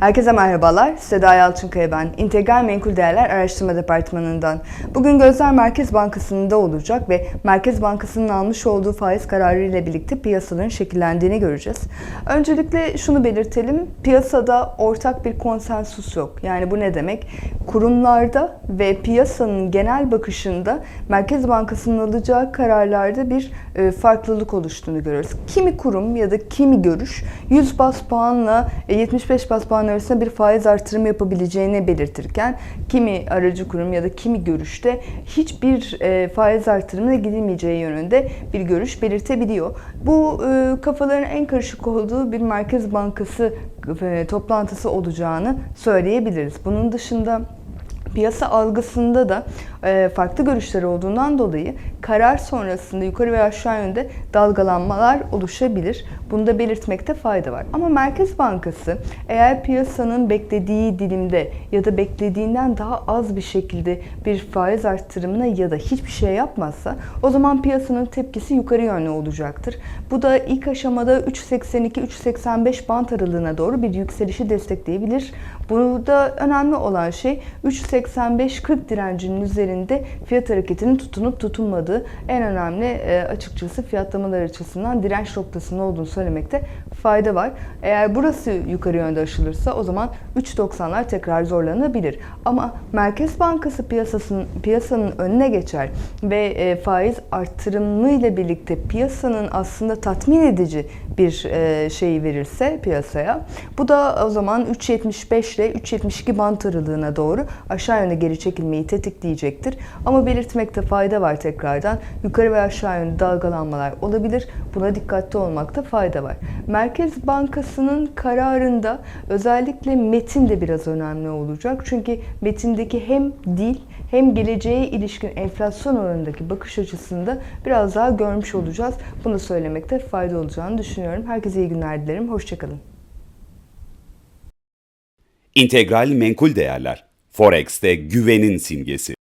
Herkese merhabalar. Seda Yalçınkaya ben. İntegral Menkul Değerler Araştırma Departmanı'ndan. Bugün gözler Merkez Bankası'nda olacak ve Merkez Bankası'nın almış olduğu faiz kararı ile birlikte piyasaların şekillendiğini göreceğiz. Öncelikle şunu belirtelim. Piyasada ortak bir konsensus yok. Yani bu ne demek? Kurumlarda ve piyasanın genel bakışında Merkez Bankası'nın alacağı kararlarda bir e, farklılık oluştuğunu görüyoruz. Kimi kurum ya da kimi görüş 100 bas puanla e, 75 bas puan arasında bir faiz artırımı yapabileceğini belirtirken kimi aracı kurum ya da kimi görüşte hiçbir e, faiz artırımına gidilmeyeceği yönünde bir görüş belirtebiliyor. Bu e, kafaların en karışık olduğu bir Merkez Bankası e, toplantısı olacağını söyleyebiliriz. Bunun dışında Piyasa algısında da farklı görüşler olduğundan dolayı karar sonrasında yukarı veya aşağı yönde dalgalanmalar oluşabilir. Bunu da belirtmekte fayda var. Ama Merkez Bankası eğer piyasanın beklediği dilimde ya da beklediğinden daha az bir şekilde bir faiz arttırımına ya da hiçbir şey yapmazsa o zaman piyasanın tepkisi yukarı yönlü olacaktır. Bu da ilk aşamada 3.82-3.85 bant aralığına doğru bir yükselişi destekleyebilir. Burada önemli olan şey 3.85-40 direncinin üzerinde fiyat hareketinin tutunup en önemli e, açıkçası fiyatlamalar açısından direnç noktasının olduğunu söylemekte fayda var. Eğer burası yukarı yönde aşılırsa o zaman 3.90'lar tekrar zorlanabilir. Ama Merkez Bankası piyasasının piyasanın önüne geçer ve e, faiz artırımı ile birlikte piyasanın aslında tatmin edici bir e, şey verirse piyasaya bu da o zaman 3.75 ile 3.72 bant aralığına doğru aşağı yönde geri çekilmeyi tetikleyecektir. Ama belirtmekte fayda var tekrardan. Yukarı ve aşağı yönde dalgalanmalar olabilir. Buna dikkatli olmakta fayda var. Merkez Bankası'nın kararında özellikle metin de biraz önemli olacak. Çünkü metindeki hem dil hem geleceğe ilişkin enflasyon oranındaki bakış açısında biraz daha görmüş olacağız. Bunu söylemekte fayda olacağını düşünüyorum. Herkese iyi günler dilerim. Hoşçakalın. İntegral menkul değerler. Forex'te güvenin simgesi.